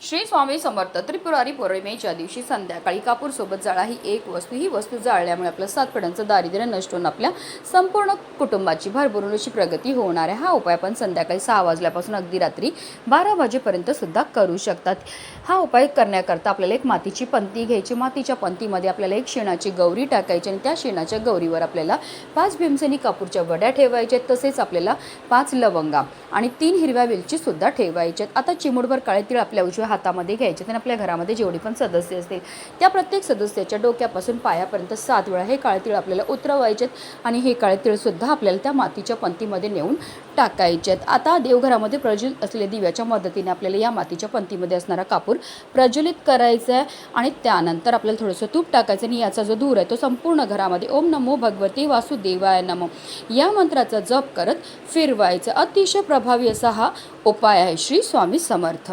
श्री स्वामी समर्थ त्रिपुरारी पौर्णिमेच्या दिवशी संध्याकाळी कापूर सोबत जाळा ही एक वस्तू. ही वस्तू जाळल्यामुळे आपलं सातपड्यांचं दारिद्र्य नष्ट होऊन आपल्या संपूर्ण कुटुंबाची भरभरून अशी प्रगती होणार आहे. हा उपाय आपण संध्याकाळी सहा वाजल्यापासून अगदी रात्री बारा वाजेपर्यंत सुद्धा करू शकतात. हा उपाय करण्याकरता आपल्याला एक मातीची पंती घ्यायची. मातीच्या पंतीमध्ये आपल्याला एक शेणाची गौरी टाकायची आणि त्या शेणाच्या गौरीवर आपल्याला पाच भीमसेनी कापूरच्या वड्या ठेवायच्या तसेच आपल्याला पाच लवंगा आणि तीन हिरव्या वेलची सुद्धा ठेवायच्या आहेत. आता चिमुडभर काळे तीळ आपल्या उजव्या हातामध्ये घ्यायचे आणि आपल्या घरामध्ये जेवढे पण सदस्य असतील. त्या प्रत्येक सदस्याच्या डोक्यापासून पायापर्यंत सात वेळा हे काळतीळ आपल्याला उतरवायचे आहेत आणि हे काळतीळसुद्धा आपल्याला त्या मातीच्या पंतीमध्ये नेऊन टाकायचे आहेत आता देवघरामध्ये प्रज्वलित असलेल्या दिव्याच्या मदतीने आपल्याला या मातीच्या पंतीमध्ये असणारा कापूर प्रज्वलित करायचा आहे आणि त्यानंतर आपल्याला थोडंसं तूप टाकायचं आणि याचा जो धूर आहे तो संपूर्ण घरामध्ये ओम नमो भगवती वासुदेवाय नमो या मंत्राचा जप करत फिरवायचं. अतिशय प्रभावी असा हा उपाय आहे श्री स्वामी समर्थ.